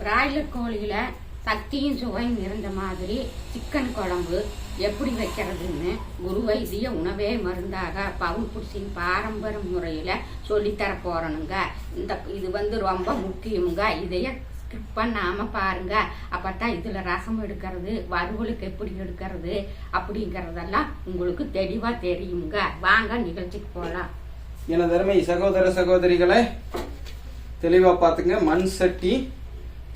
Broiler கோழியில் சக்தியும் சுவையும் இருந்த மாதிரி சிக்கன் குழம்பு எப்படி வைக்கிறதுன்னு குரு வைத்திய உணவே மருந்தாக பவுல் புடிசின் பாரம்பரிய முறையில் சொல்லித்தர போகிறனுங்க இந்த இது வந்து ரொம்ப முக்கியமுங்க. இதைய ஸ்கிப் பண்ணாமல் பாருங்க. அப்பதான் இதில் ரசம் எடுக்கிறது வறுவலுக்கு எப்படி எடுக்கிறது அப்படிங்கிறதெல்லாம் உங்களுக்கு தெளிவாக தெரியுங்க வாங்க நிகழ்ச்சிக்கு போகலாம் எனது அருமை சகோதர சகோதரிகளை தெளிவாக பார்த்துங்க. மண் சட்டி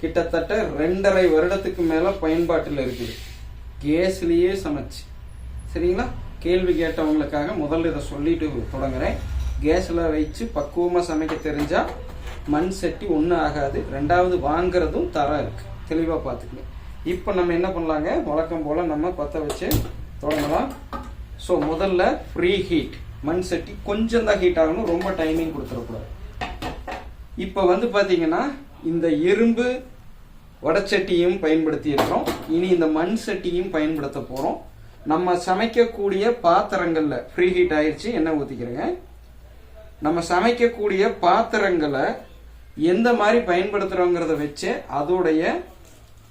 கிட்டத்தட்ட ரெண்டரை வருடத்துக்கு மேல பயன்பாட்டில் இருக்குது. கேஸ்லயே சமைச்சு. சரிங்களா? கேள்வி கேட்டவங்களுக்காக முதல்ல இதை சொல்லிட்டு தொடங்குறேன். கேஸ்ல வச்சு பக்குவமா சமைக்க தெரிஞ்சா மண் சட்டி ஒன்றும் ஆகாது. ரெண்டாவது வாங்குறதும் தரம் இருக்கு. தெளிவா பார்த்துக்கணும். இப்போ நம்ம என்ன பண்ணலாங்க? வழக்கம் போல நம்ம பற்ற வச்சு தொடங்கலாம். ஸோ முதல்ல ப்ரீ ஹீட் மண் சட்டி கொஞ்சம் தான் ஹீட் ஆகணும். ரொம்ப டைமிங் கொடுத்துடக்கூடாது. இப்போ வந்து பார்த்தீங்கன்னா இந்த இரும்பு வடச்சட்டியும் பயன்படுத்தியிருக்கிறோம். இனி இந்த மண் சட்டியும் பயன்படுத்த போகிறோம் நம்ம சமைக்கக்கூடிய பாத்திரங்கள்ல ஃப்ரீ ஹீட் ஆயிடுச்சு எண்ணெய் ஊற்றிக்கிறேங்க நம்ம சமைக்கக்கூடிய பாத்திரங்களை எந்த மாதிரி பயன்படுத்துகிறோங்கிறத வச்சு அதோடைய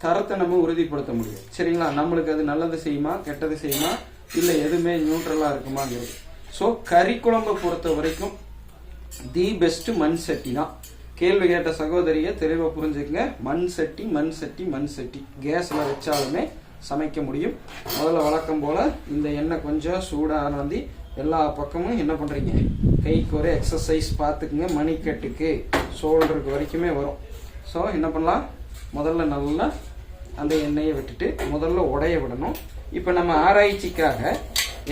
தரத்தை நம்ம உறுதிப்படுத்த முடியும். சரிங்களா? நம்மளுக்கு அது நல்லது செய்யுமா கெட்டது செய்யுமா? இல்லை எதுவுமே நியூட்ரலாக இருக்குமாங்கிறது. ஸோ கறி குழம்பை பொறுத்த வரைக்கும் தி பெஸ்ட் மண் சட்டி தான் கேள்வி கேட்ட சகோதரிய தெளிவாக புரிஞ்சுக்கங்க. மண் சட்டி மண் சட்டி மண் சட்டி. கேஸில் வச்சாலுமே சமைக்க முடியும். முதல்ல வழக்கம் போல் இந்த எண்ணெய் கொஞ்சம் சூடாக வந்து எல்லா பக்கமும் என்ன பண்ணுறீங்க கைக்கு ஒரு எக்ஸசைஸ் பார்த்துக்குங்க. மணிக்கட்டுக்கு ஷோல்டருக்கு வரைக்குமே வரும். ஸோ என்ன பண்ணலாம்? முதல்ல நல்லா அந்த எண்ணெயை விட்டுட்டு முதல்ல உடைய விடணும். இப்போ நம்ம ஆராய்ச்சிக்காக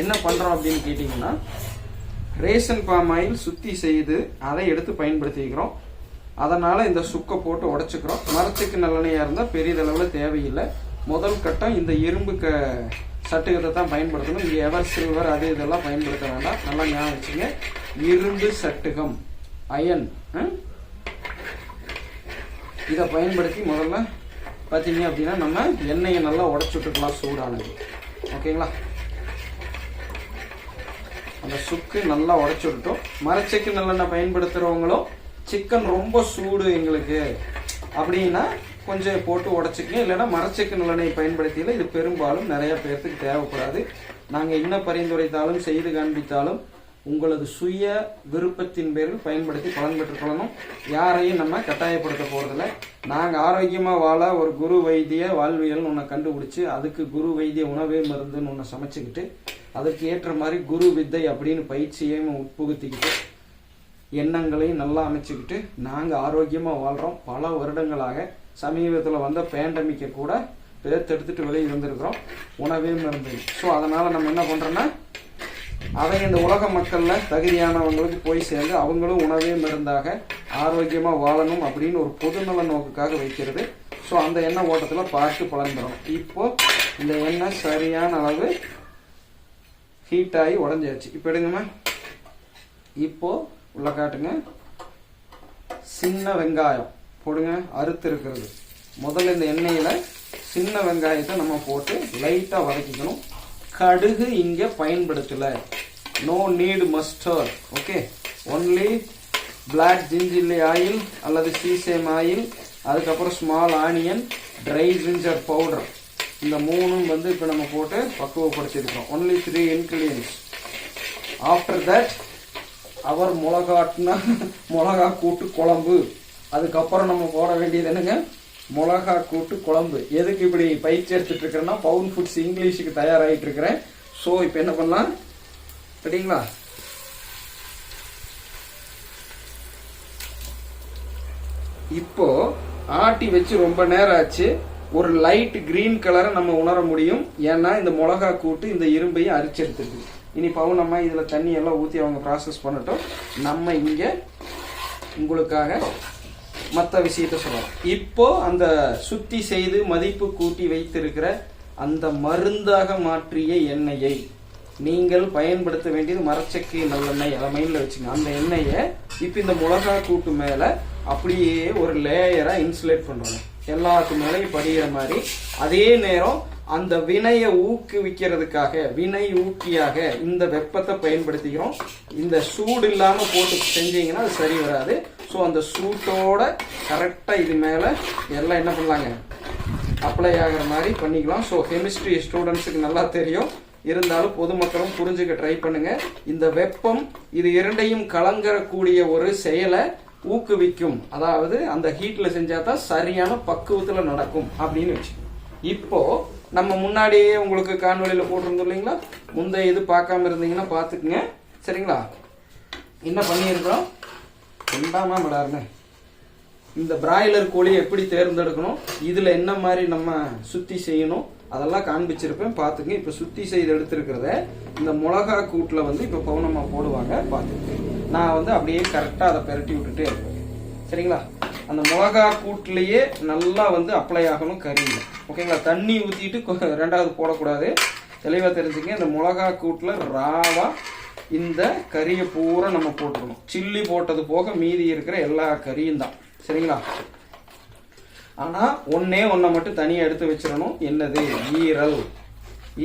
என்ன பண்ணுறோம் அப்படின்னு கேட்டிங்கன்னா ரேஷன் பாம் ஆயில் சுத்தி செய்து அதை எடுத்து பயன்படுத்திக்கிறோம். அதனால் இந்த சுக்கை போட்டு உடச்சிக்கிறோம். மரத்துக்கு நல்லெண்ணையாக இருந்தால் பெரியதளவில் தேவையில்லை. முதல் கட்டம் இந்த இரும்பு க சட்டுகத்தை தான் பயன்படுத்தணும். இங்கே எவர் சில்வர் அது இதெல்லாம் பயன்படுத்த வேண்டாம். நல்லா ஞாபகம் வச்சுங்க. இரும்பு சட்டுகம் அயன் இதை பயன்படுத்தி முதல்ல பார்த்தீங்க அப்படின்னா நம்ம எண்ணெயை நல்லா உடச்சுட்டுக்கலாம் சூடானது. ஓகேங்களா? அந்த சுக்கு நல்லா உடச்சுட்டோம் மரச்சக்கு நல்லெண்ணெய் பயன்படுத்துகிறவங்களும் சிக்கன் ரொம்ப சூடு எங்களுக்கு. அப்படின்னா கொஞ்சம் போட்டு உடச்சிக்கங்க. இல்லைன்னா மரச்சிக்கன் நிலனை பயன்படுத்தியில் இது பெரும்பாலும் நிறைய பேர்த்துக்கு தேவைப்படாது. நாங்கள் என்ன பரிந்துரைத்தாலும் செய்து காண்பித்தாலும் உங்களது சுய விருப்பத்தின் பேரில் பயன்படுத்தி பலன் பெற்றுக்கொள்ளணும் யாரையும் நம்ம கட்டாயப்படுத்த போகிறதில்ல நாங்கள் ஆரோக்கியமாக வாழ ஒரு குரு வைத்திய வாழ்வியல்னு ஒன்று கண்டுபிடிச்சி அதுக்கு குரு வைத்திய உணவே மருந்துன்னு ஒன்று சமைச்சிக்கிட்டு அதுக்கு ஏற்ற மாதிரி குரு வித்தை அப்படின்னு பயிற்சியையும் உட்புகுத்திக்கிட்டு எண்ணங்களையும் நல்லா அமைச்சுக்கிட்டு நாங்கள் ஆரோக்கியமாக வாழ்கிறோம் பல வருடங்களாக சமீபத்தில் வந்த பேண்டமிக்கை கூட பேர்த்தெடுத்துட்டு வெளியே வந்திருக்கிறோம் உணவே இருந்தது ஸோ அதனால் நம்ம என்ன பண்ணுறோன்னா அதை இந்த உலக மக்களில் தகுதியானவங்களுக்கு போய் சேர்ந்து அவங்களும் உணவையும் இருந்தாக ஆரோக்கியமாக வாழணும் அப்படின்னு ஒரு பொதுநல நோக்குக்காக வைக்கிறது. ஸோ அந்த எண்ணெய் ஓட்டத்தில் பார்த்து பலன் இப்போது இப்போ இந்த எண்ணெய் சரியான அளவு ஹீட் ஆகி உடஞ்சாச்சு. இப்போ எடுங்கம்மா. இப்போது உள்ள காட்டுங்க சின்ன வெங்காயம் போடுங்க அறுத்து இருக்கிறது. முதல்ல இந்த எண்ணெயில சின்ன வெங்காயத்தை நம்ம போட்டு லைட்டா வதக்கிக்கணும். கடுகு இங்க பயன்படுத்தல. No need mustard okay only black gingelly oil அல்லது சீசேம் ஆயில் அதுக்கப்புறம் small onion dry ginger powder இந்த மூணும் வந்து இப்போ நம்ம போட்டு பக்குவப்படுத்தியிருக்கோம் only three ingredients after that அவர் மிளகாட்டினா மிளகா கூட்டு குழம்பு. அதுக்கப்புறம் நம்ம போட வேண்டியது என்னங்க? மிளகா கூட்டு குழம்பு. எதுக்கு இப்படி பயிற்சி எடுத்துட்டு இருக்கிறேன்னா பவுன் ஃபுட்ஸ் இங்கிலீஷுக்கு தயாராகிட்டு இருக்கிறேன். ஸோ இப்போ என்ன பண்ணலாம்? சரிங்களா? இப்போ ஆட்டி வச்சு ரொம்ப நேரம் ஆச்சு. ஒரு லைட் கிரீன் கலரை நம்ம உணர முடியும். ஏன்னா இந்த மிளகா கூட்டு இந்த இரும்பையும் அரிச்செடுத்துருக்கு இனி பவுனமாக நம்ம இதுல தண்ணி எல்லாம் ஊற்றி அவங்க ப்ராசஸ் பண்ணட்டும். நம்ம இங்கே உங்களுக்காக மற்ற விஷயத்த சொல்லலாம். இப்போ அந்த சுத்தி செய்து மதிப்பு கூட்டி வைத்திருக்கிற அந்த மருந்தாக மாற்றிய எண்ணெயை நீங்கள் பயன்படுத்த வேண்டியது மரச்செக்கு நல்லெண்ணெய். அதை மைண்டில் வச்சுங்க. அந்த எண்ணெயை இப்போ இந்த மிளகா கூட்டு மேலே அப்படியே ஒரு லேயராக இன்சுலேட் பண்ணுறோம் எல்லாத்து மேலேயும் படிகிற மாதிரி அதே நேரம் அந்த வினையை ஊக்குவிக்கிறதுக்காக வினை ஊக்கியாக இந்த வெப்பத்தை பயன்படுத்திக்கிறோம். இந்த சூடு இல்லாமல் போட்டு செஞ்சீங்கன்னா அது சரி வராது. ஸோ அந்த சூட்டோட கரெக்டாக இது மேலே எல்லாம் என்ன பண்ணலாங்க? அப்ளை ஆகிற மாதிரி பண்ணிக்கலாம். ஸோ கெமிஸ்ட்ரி ஸ்டூடெண்ட்ஸுக்கு நல்லா தெரியும். இருந்தாலும் பொதுமக்களும் புரிஞ்சுக்க ட்ரை பண்ணுங்க. இந்த வெப்பம் இது இரண்டையும் கலங்கரக்கூடிய ஒரு செயலை ஊக்குவிக்கும். அதாவது அந்த ஹீட்ல செஞ்சா தான் சரியான பக்குவத்துல நடக்கும் அப்படின்னு வச்சு இப்போ நம்ம முன்னாடியே உங்களுக்கு காணொலியில போட்டிருந்தோம் இல்லைங்களா? முந்தைய இது பார்க்காம இருந்தீங்கன்னா பார்த்துக்குங்க. சரிங்களா? என்ன பண்ணியிருக்கிறோம்? ரெண்டாமா விடாருன்னு இந்த பிராய்லர் கோழி எப்படி தேர்ந்தெடுக்கணும்? இதுல என்ன மாதிரி நம்ம சுத்தி செய்யணும்? அதெல்லாம் காண்பிச்சிருப்பேன். பார்த்துங்க இப்போ சுத்தி செய்து எடுத்திருக்கிறத இந்த மிளகா கூட்டில் வந்து இப்போ பவுனம்மா போடுவாங்க பார்த்துக்கு நான் வந்து அப்படியே கரெக்டாக அதை பெரட்டி விட்டுட்டே இருப்பேன். சரிங்களா? அந்த மிளகா கூட்டிலேயே நல்லா வந்து அப்ளை ஆகணும் கறியில். ஓகேங்களா? தண்ணி ஊற்றிட்டு ரெண்டாவது போடக்கூடாது. தெளிவாக தெரிஞ்சுங்க இந்த மிளகா கூட்டில் ராவா இந்த கறியை பூரா நம்ம போட்டுக்கணும். சில்லி போட்டது போக மீதி இருக்கிற எல்லா கறியும் தான். சரிங்களா? ஆனால் ஒன்றே ஒன்றை மட்டும் தனியாக எடுத்து வச்சிடணும். என்னது? ஈரல்.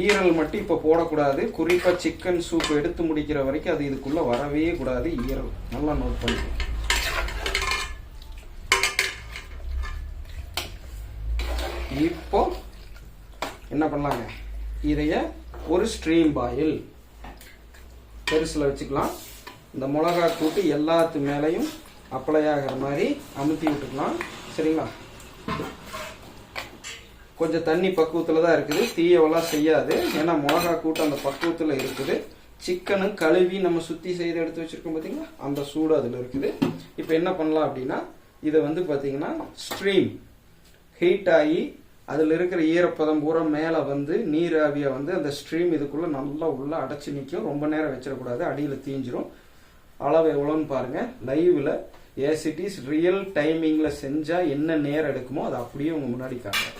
ஈரல் மட்டும் இப்போ போடக்கூடாது. குறிப்பாக சிக்கன் சூப் எடுத்து முடிக்கிற வரைக்கும் அது இதுக்குள்ளே வரவே கூடாது. ஈரல். நல்லா நோட் பண்ணிக்கணும் இப்போ என்ன பண்ணலாங்க? இதைய ஒரு ஸ்ட்ரீம் பாயில் பெருசில் வச்சுக்கலாம். இந்த மிளகா கூட்டு எல்லாத்து மேலேயும் அப்ளை ஆகிற மாதிரி அமுத்தி விட்டுக்கலாம். சரிங்களா? கொஞ்சம் தண்ணி பக்குவத்தில் தான் இருக்குது. தீயவெல்லாம் செய்யாது. ஏன்னா மிளகா கூட்டு அந்த பக்குவத்தில் இருக்குது. சிக்கனும் கழுவி நம்ம சுற்றி செய்து எடுத்து வச்சிருக்கோம் பார்த்தீங்களா அந்த சூடு அதில் இருக்குது. இப்போ என்ன பண்ணலாம் அப்படின்னா இதை வந்து பார்த்தீங்கன்னா ஸ்ட்ரீம் ஹீட் ஆகி அதில் இருக்கிற ஈரப்பதம் பூரா மேலே வந்து நீராவியை வந்து அந்த ஸ்ட்ரீம் இதுக்குள்ளே நல்லா உள்ளே அடைச்சி நிற்கும் ரொம்ப நேரம் வச்சிடக்கூடாது. அடியில் தீஞ்சிரும். அளவு எவ்வளோன்னு பாருங்கள் லைவில் ஏஸ் இட் இஸ் ரியல் டைமிங்ல செஞ்சா என்ன நேரம் எடுக்குமோ அது அப்படியே உங்க முன்னாடி காட்டுறேன்.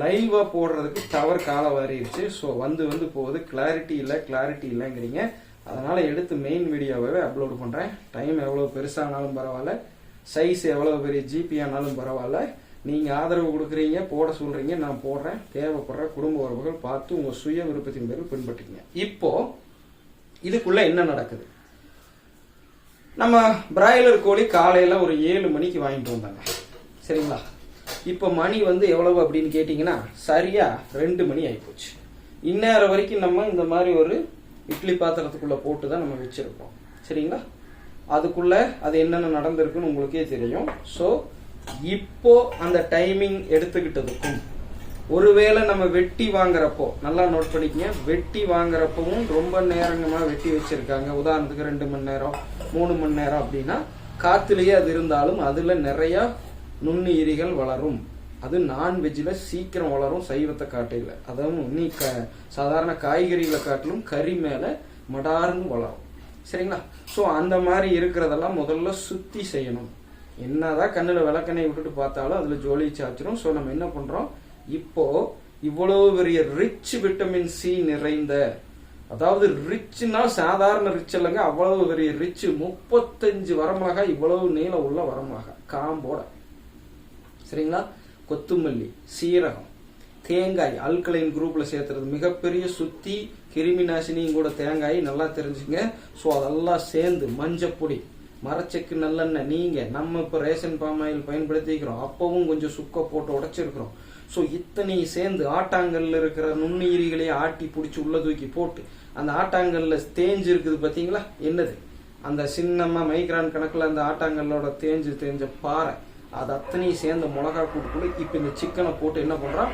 லைவா போடுறதுக்கு டவர் காலை வாரிடுச்சு ஸோ வந்து வந்து போகுது. கிளாரிட்டி இல்லை கிளாரிட்டி இல்லைங்கிறீங்க. அதனால எடுத்து மெயின் வீடியோவே அப்லோட் பண்றேன். டைம் எவ்வளவு பெருசானாலும் பரவாயில்ல. சைஸ் எவ்வளவு பெரிய ஜிபி ஆனாலும் பரவாயில்ல. நீங்க ஆதரவு கொடுக்குறீங்க போட சொல்றீங்க நான் போடுறேன். தேவைப்படுற குடும்ப உறவுகள் பார்த்து உங்க சுய விருப்பத்தின் பேரில் பின்பற்றிங்க. இப்போ இதுக்குள்ள என்ன நடக்குது? நம்ம பிராய்லர் கோழி காலையில் ஒரு ஏழு மணிக்கு வாங்கிட்டு வந்தாங்க. சரிங்களா? இப்போ மணி வந்து எவ்வளவு அப்படின்னு கேட்டிங்கன்னா சரியாக ரெண்டு மணி ஆகிப்போச்சு இந்நேரம் வரைக்கும் நம்ம இந்த மாதிரி ஒரு இட்லி பாத்திரத்துக்குள்ளே போட்டு தான் நம்ம வச்சுருப்போம். சரிங்களா? அதுக்குள்ளே அது என்னென்ன நடந்திருக்குன்னு உங்களுக்கே தெரியும். ஸோ இப்போ அந்த டைமிங் எடுத்துக்கிட்டதுக்கும் ஒருவேளை நம்ம வெட்டி வாங்குறப்போ நல்லா நோட் பண்ணிக்கங்க. வெட்டி வாங்குறப்பவும் ரொம்ப நேரங்கமா வெட்டி வச்சிருக்காங்க. உதாரணத்துக்கு ரெண்டு மணி நேரம் மூணு மணி நேரம் அப்படின்னா காத்துலயே அது இருந்தாலும் அதுல நிறைய நுண்ணுயிரிகள் வளரும். அது நான்வெஜ்ல சீக்கிரம் வளரும் சைவத்தை காட்டையில அதாவது நீ க சாதாரண காய்கறிகளை காட்டிலும் கறி மேல மடார்னு வளரும். சரிங்களா? ஸோ அந்த மாதிரி இருக்கிறதெல்லாம் முதல்ல சுத்தி செய்யணும். என்னதான் கண்ணுல விளக்கெண்ணெய் விட்டுட்டு பார்த்தாலும் அதுல ஜோலி சாச்சிரும் ஸோ நம்ம என்ன பண்றோம்? இப்போ இவ்வளவு பெரிய ரிச் விட்டமின் சி நிறைந்த அதாவது ரிச்னா சாதாரண ரிச் இல்லைங்க அவ்வளவு பெரிய ரிச் முப்பத்தஞ்சு வரமிளகாய் இவ்வளவு நீளம் உள்ள வரமிளகாய் காம்போட. சரிங்களா? கொத்துமல்லி சீரகம் தேங்காய் அல்கலைன் குரூப்ல சேர்த்துறது மிகப்பெரிய சுத்தி கிருமி நாசினியும் கூட தேங்காய் நல்லா தெரிஞ்சுங்க. ஸோ அதெல்லாம் சேர்ந்து மஞ்சப்பொடி மரச்செக்கு நல்லெண்ணெய் நீங்க நம்ம இப்போ ரேஷன் பாம் ஆயில் பயன்படுத்திக்கிறோம். அப்பவும் கொஞ்சம் சுக்க போட்டு உடைச்சிருக்கிறோம். ஸோ இத்தனை சேர்ந்து ஆட்டாங்கல்ல இருக்கிற நுண்ணுயிரிகளை ஆட்டி பிடிச்சி உள்ள தூக்கி போட்டு அந்த ஆட்டாங்கல்ல தேஞ்சு இருக்குது பார்த்தீங்களா என்னது? அந்த சின்னமாக மைக்ரான் கணக்கில் அந்த ஆட்டாங்கல்லோட தேஞ்சு தேஞ்ச பாறை. அது அத்தனையும் சேர்ந்த மிளகா கூட்டுக்குள்ளே இப்போ இந்த சிக்கனை போட்டு என்ன பண்ணுறான்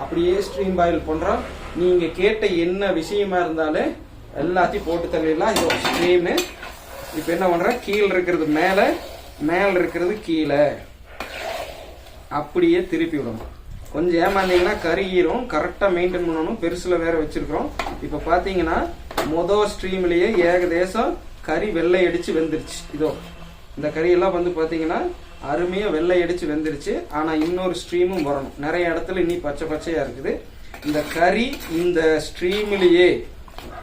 அப்படியே ஸ்ட்ரீம் பாயில் பண்ணுறான் நீங்கள் கேட்ட என்ன விஷயமா இருந்தாலும் எல்லாத்தையும் போட்டு தள்ளிடலாம். இது ஸ்ட்ரீமு இப்போ என்ன பண்ணுறேன் கீழே இருக்கிறது மேலே மேலே இருக்கிறது கீழே. அப்படியே திருப்பி விடணும். கொஞ்சம் ஏமாந்தீங்கன்னா கருகிரும். கரெக்டாக மெயின்டைன் பண்ணணும். பெருசில் வேற வச்சிருக்கிறோம். இப்போ பார்த்தீங்கன்னா மொதல் ஸ்ட்ரீம்லேயே ஏகதேசம் கறி வெள்ளை அடித்து வெந்துருச்சு. இதோ இந்த கறியெல்லாம் வந்து பார்த்தீங்கன்னா அருமையாக வெள்ளை அடித்து வெந்துருச்சு. ஆனால் இன்னொரு ஸ்ட்ரீமும் வரணும். நிறைய இடத்துல இனி பச்சை பச்சையாக இருக்குது. இந்த கறி இந்த ஸ்ட்ரீம்லேயே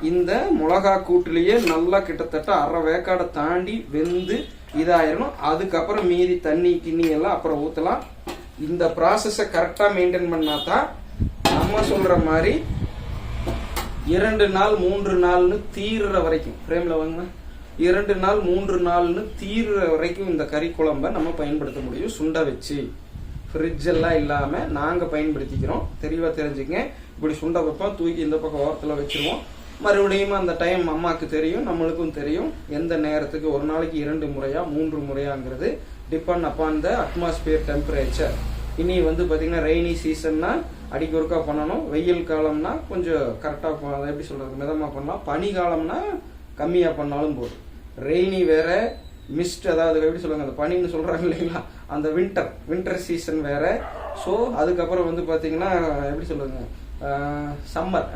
இந்த மிளகா கூட்டுலேயே நல்லா கிட்டத்தட்ட அரை வேக்காடை தாண்டி வெந்து இதாயிரணும். அதுக்கப்புறம் மீதி தண்ணி கிண்ணி எல்லாம் அப்புறம் ஊற்றலாம் இந்த ப்ராசஸை கரெக்டாக மெயின்டைன் பண்ணா தான் நம்ம சொல்ற மாதிரி இரண்டு நாள் மூன்று நாள்னு தீர்ற வரைக்கும். ஃப்ரேமில் வாங்க இரண்டு நாள் மூன்று நாள்னு தீர்ற வரைக்கும் இந்த கறி குழம்ப நம்ம பயன்படுத்த முடியும். சுண்ட வச்சு. ஃப்ரிட்ஜ் எல்லாம் இல்லாம நாங்க பயன்படுத்திக்கிறோம். தெளிவா தெரிஞ்சுங்க. இப்படி சுண்ட வைப்போம். தூக்கி இந்த பக்கம் ஓரத்துல வச்சிருவோம். மறுபடியும் அந்த டைம் அம்மாக்கு தெரியும் நம்மளுக்கும் தெரியும். எந்த நேரத்துக்கு ஒரு நாளைக்கு இரண்டு முறையா மூன்று முறையாங்கிறது depend upon the atmosphere temperature இனி வந்து பார்த்தீங்கன்னா ரெய்னி சீசன்னா அடிக்க ஒருக்கா பண்ணணும். வெயில் காலம்னா கொஞ்சம் கரெக்டா எப்படி சொல்றது மிதமாக பண்ணலாம். பனி காலம்னா கம்மியாக பண்ணாலும் போதும். ரெய்னி வேற மிஸ்ட் அதாவது எப்படி சொல்லுவாங்க அந்த பனின்னு சொல்கிறாங்க இல்லைங்களா? அந்த வின்டர் வின்டர் சீசன் வேற. ஸோ அதுக்கப்புறம் வந்து பார்த்தீங்கன்னா எப்படி சொல்லுங்க சம்மர்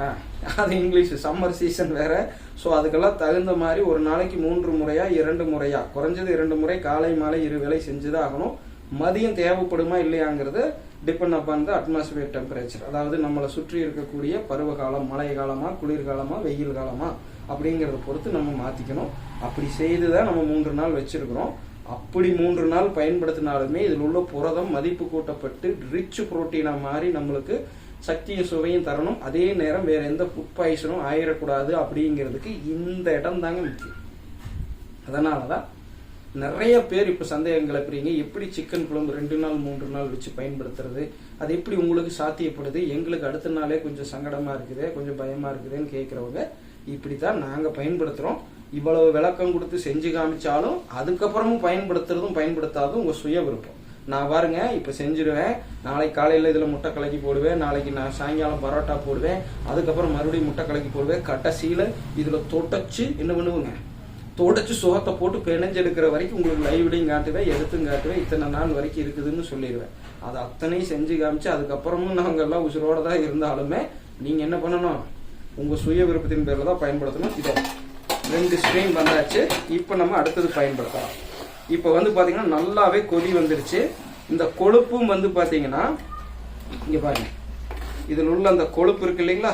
அது இங்கிலீஷ். சம்மர் சீசன் வேற. ஸோ அதுக்கெல்லாம் தகுந்த மாதிரி ஒரு நாளைக்கு மூன்று முறையா இரண்டு முறையா. குறைஞ்சது இரண்டு முறை காலை மாலை இரு செஞ்சு செஞ்சுதான் ஆகணும். மதியம் தேவைப்படுமா இல்லையாங்கிறது depend upon the atmosphere temperature அதாவது நம்மளை சுற்றி இருக்கக்கூடிய பருவகாலம் மழை காலமா குளிர்காலமா வெயில் காலமா அப்படிங்கிறத பொறுத்து நம்ம மாற்றிக்கணும் அப்படி செய்து தான் நம்ம மூன்று நாள் வச்சுருக்குறோம். அப்படி மூன்று நாள் பயன்படுத்தினாலுமே இதில் உள்ள புரதம் மதிப்பு கூட்டப்பட்டு ரிச் புரோட்டீனாக மாறி நம்மளுக்கு சக்தியும் சுவையும் தரணும். அதே நேரம் வேற எந்த ஃபுட் பாய்சனும் ஆயிடக்கூடாது அப்படிங்கிறதுக்கு இந்த இடம் தாங்க முக்கியம். அதனாலதான் நிறைய பேர் இப்போ சந்தேகம் பிரிங்க எப்படி சிக்கன் குழம்பு ரெண்டு நாள் மூன்று நாள் வச்சு பயன்படுத்துறது? அது எப்படி உங்களுக்கு சாத்தியப்படுது? எங்களுக்கு அடுத்த நாளே கொஞ்சம் சங்கடமா இருக்குது கொஞ்சம் பயமா இருக்குதுன்னு கேட்குறவங்க இப்படி தான் நாங்கள் பயன்படுத்துகிறோம் இவ்வளவு விளக்கம் கொடுத்து செஞ்சு காமிச்சாலும் அதுக்கப்புறமும் பயன்படுத்துறதும் பயன்படுத்தாதும் உங்கள் சுய விருப்பம். நான் பாருங்க இப்போ செஞ்சிருவேன். நாளைக்கு காலையில் இதில் முட்டை கலக்கி போடுவேன். நாளைக்கு நான் சாயங்காலம் பரோட்டா போடுவேன். அதுக்கப்புறம் மறுபடியும் முட்டை கலக்கி போடுவேன். கடைசியில் இதில் தொடச்சி என்ன பண்ணுவோங்க? தொடச்சு சுகத்தை போட்டு பிணைஞ்செடுக்கிற வரைக்கும் உங்களுக்கு லைவ்லையும் காட்டுவேன் எடுத்தும் காட்டுவேன். இத்தனை நாள் வரைக்கும் இருக்குதுன்னு சொல்லிடுவேன். அது அத்தனையும் செஞ்சு காமிச்சு அதுக்கப்புறமும் நாங்கள் எல்லாம் உசுரோட தான் இருந்தாலுமே நீங்கள் என்ன பண்ணணும்? உங்கள் சுய விருப்பத்தின் பேரில் தான் பயன்படுத்தணும். இதோ ரெண்டு ஸ்ட்ரீம் வந்தாச்சு. இப்போ நம்ம அடுத்தது பயன்படுத்தலாம். இப்போ வந்து பாத்தீங்கன்னா நல்லாவே கொதி வந்துருச்சு. இந்த கொழுப்பும் வந்து பாத்தீங்கன்னா இங்க பாருங்க. இதில் உள்ள அந்த கொழுப்பு இருக்கு இல்லைங்களா?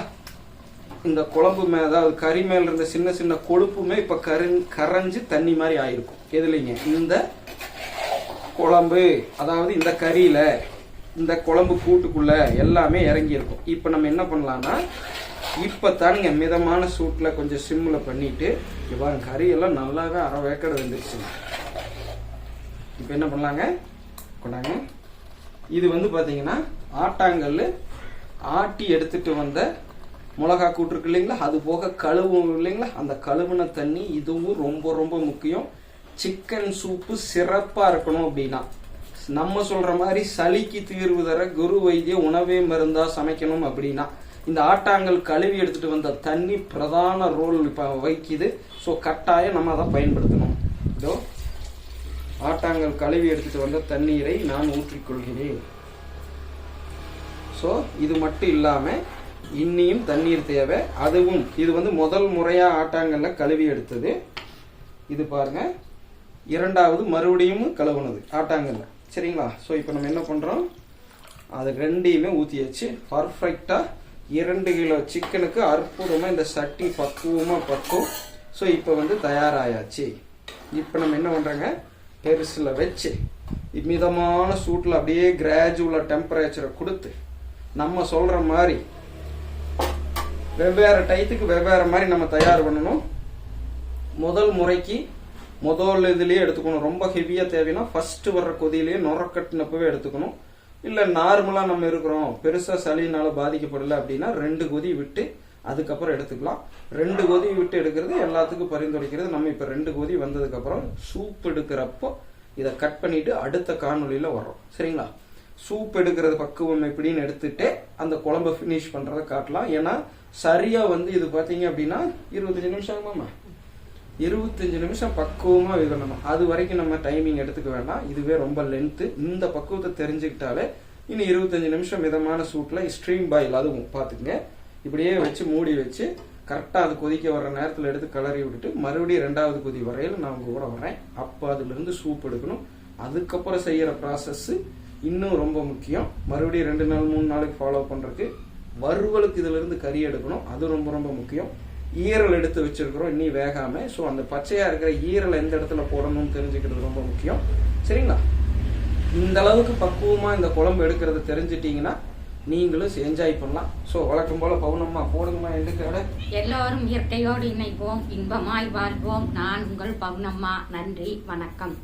இந்த குழம்பு மே அதாவது கறி மேல இருந்த சின்ன சின்ன கொழுப்புமே இப்ப கரு கரைஞ்சு தண்ணி மாதிரி ஆயிருக்கும். எதுலைங்க? இந்த குழம்பு. அதாவது இந்த கறியில இந்த குழம்பு கூட்டுக்குள்ள எல்லாமே இறங்கி இருக்கும் இப்ப நம்ம என்ன பண்ணலாம்னா இப்ப தானுங்க மிதமான சூட்ல கொஞ்சம் சிம்ல பண்ணிட்டு இவன் கறி எல்லாம் நல்லாவே அரை வேக்கடை வந்துருச்சுங்க. இப்போ என்ன பண்ணலாங்க? கொண்டாங்க. இது வந்து பார்த்தீங்கன்னா ஆட்டாங்கல் ஆட்டி எடுத்துட்டு வந்த மிளகா கூட்டு இருக்கு இல்லைங்களா? அது போக கழுவும் இல்லைங்களா? அந்த கழுவுன தண்ணி இதுவும் ரொம்ப ரொம்ப முக்கியம். சிக்கன் சூப்பு சிறப்பாக இருக்கணும் அப்படின்னா. நம்ம சொல்கிற மாதிரி சளிக்கு தீர்வு தர குரு வைத்திய உணவே மருந்தாக சமைக்கணும் அப்படின்னா. இந்த ஆட்டாங்கல் கழுவி எடுத்துகிட்டு வந்த தண்ணி பிரதான ரோல் இப்போ வகிக்குது. ஸோ கட்டாயம் நம்ம அதை பயன்படுத்தணும். ஆட்டாங்கல் கழுவி எடுத்துகிட்டு வந்த தண்ணீரை நான் ஊற்றிக்கொள்கிறேன். ஸோ இது மட்டும் இல்லாமல் இன்னியும் தண்ணீர் தேவை. அதுவும் இது வந்து முதல் முறையாக ஆட்டாங்கல்ல கழுவி எடுத்தது. இது பாருங்க. இரண்டாவது மறுபடியும் கழுவுனது ஆட்டாங்கல்ல. சரிங்களா? ஸோ இப்போ நம்ம என்ன பண்ணுறோம் அது ரெண்டையுமே ஊற்றியாச்சு பர்ஃபெக்டாக இரண்டு கிலோ சிக்கனுக்கு அற்புதமாக இந்த சட்டி பக்குவமாக பக்கும். ஸோ இப்போ வந்து தயாராயாச்சு. இப்போ நம்ம என்ன பண்ணுறோங்க பெருசில் வச்சு மிதமான சூட்டில் அப்படியே கிராஜுவலாக டெம்பரேச்சரை கொடுத்து நம்ம சொல்கிற மாதிரி வெவ்வேறு டயத்துக்கு வெவ்வேறு மாதிரி நம்ம தயார் பண்ணணும். முதல் முறைக்கு முதல் இதுலேயே எடுத்துக்கணும். ரொம்ப ஹெவியாக தேவைன்னா ஃபஸ்ட்டு வர்ற கொதியிலேயே நுரக்கட்டினப்பவே எடுத்துக்கணும். இல்லை நார்மலாக நம்ம இருக்கிறோம். பெருசாக சளியினால் பாதிக்கப்படலை அப்படின்னா ரெண்டு கொதி விட்டு அதுக்கப்புறம் எடுத்துக்கலாம். ரெண்டு கொதி விட்டு எடுக்கிறது எல்லாத்துக்கும் பரிந்துரைக்கிறது. நம்ம இப்ப ரெண்டு கொதி வந்ததுக்கு அப்புறம் சூப் எடுக்கிறப்போ இதை கட் பண்ணிட்டு அடுத்த காணொலியில் வர்றோம். சரிங்களா? சூப் எடுக்கிறது பக்குவம் எப்படின்னு எடுத்துட்டு அந்த குழம்ப ஃபினிஷ் பண்ணுறத காட்டலாம். ஏன்னா சரியா வந்து இது பாத்தீங்க அப்படின்னா இருபத்தஞ்சு நிமிஷம் ஆகுமாமா இருபத்தஞ்சு நிமிஷம் பக்குவமா பண்ணணும் அது வரைக்கும் நம்ம டைமிங் எடுத்துக்க வேண்டாம். இதுவே ரொம்ப லென்த்து இந்த பக்குவத்தை தெரிஞ்சுக்கிட்டாலே இன்னும் இருபத்தஞ்சு நிமிஷம் மிதமான சூட்ல ஸ்ட்ரீம் பாயில் அதுவும் பாத்துக்கங்க. இப்படியே வச்சு மூடி வச்சு கரெக்டாக அது கொதிக்க வர நேரத்தில் எடுத்து கிளறி விட்டுட்டு மறுபடியும் ரெண்டாவது கொதி வரையில் நான் உங்கள் கூட வரேன் அப்போ அதுலேருந்து சூப் எடுக்கணும். அதுக்கப்புறம் செய்கிற ப்ராசஸ்ஸு இன்னும் ரொம்ப முக்கியம். மறுபடியும் ரெண்டு நாள் மூணு நாளைக்கு ஃபாலோ பண்ணுறதுக்கு வறுவலுக்கு இதுலேருந்து கறி எடுக்கணும். அது ரொம்ப ரொம்ப முக்கியம். ஈரல் எடுத்து வச்சிருக்கிறோம் இன்னி வேகாமல் ஸோ அந்த பச்சையாக இருக்கிற ஈரல் எந்த இடத்துல போடணும்னு தெரிஞ்சுக்கிறது ரொம்ப முக்கியம். சரிங்களா? இந்த அளவுக்கு பக்குவமாக இந்த குழம்பு எடுக்கிறது தெரிஞ்சிட்டிங்கன்னா நீங்களும் என்ஜாய் பண்ணலாம். ஸோ வழக்கம் போல பவுனம்மா போடுங்கம்மா எண்டு எல்லாரும் எல்லோரும் இயற்கையோடு இணைப்போம் இன்பமாய் வாழ்வோம். நான் உங்கள் பவுனம்மா நன்றி வணக்கம்.